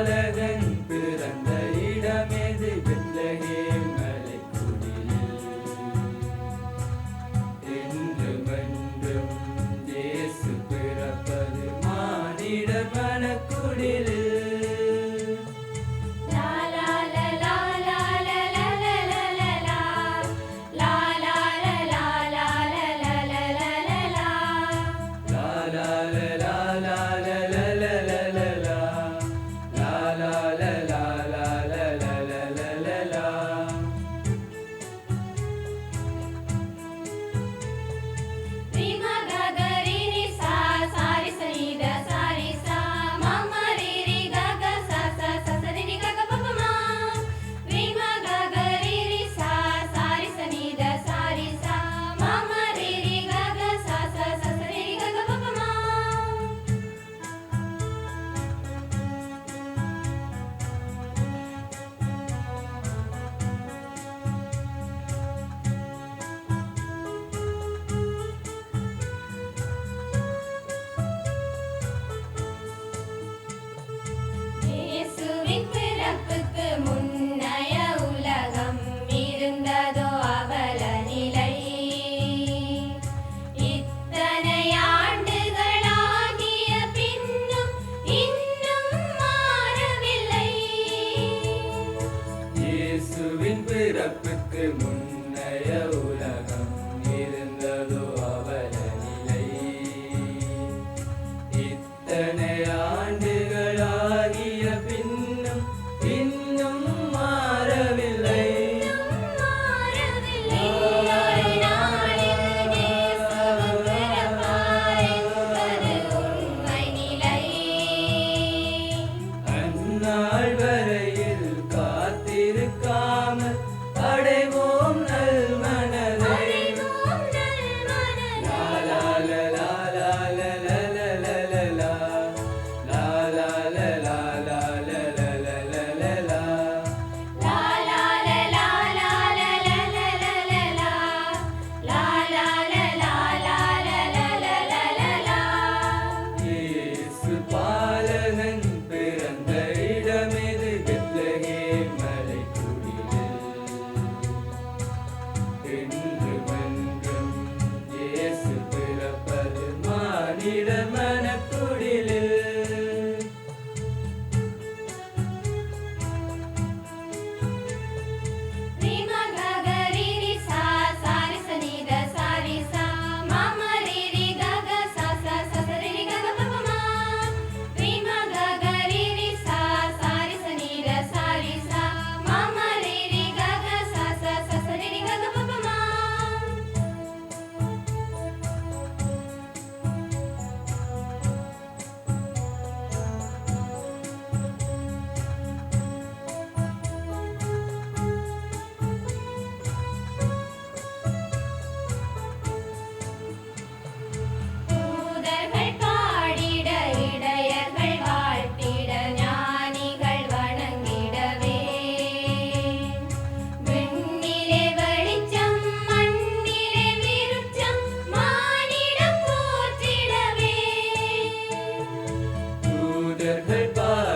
பாலகன் பிறந்த இடமெது வித்தகே மலை குடியில் என்றும் என்றும் தேசு பிறப்பது need said goodbye.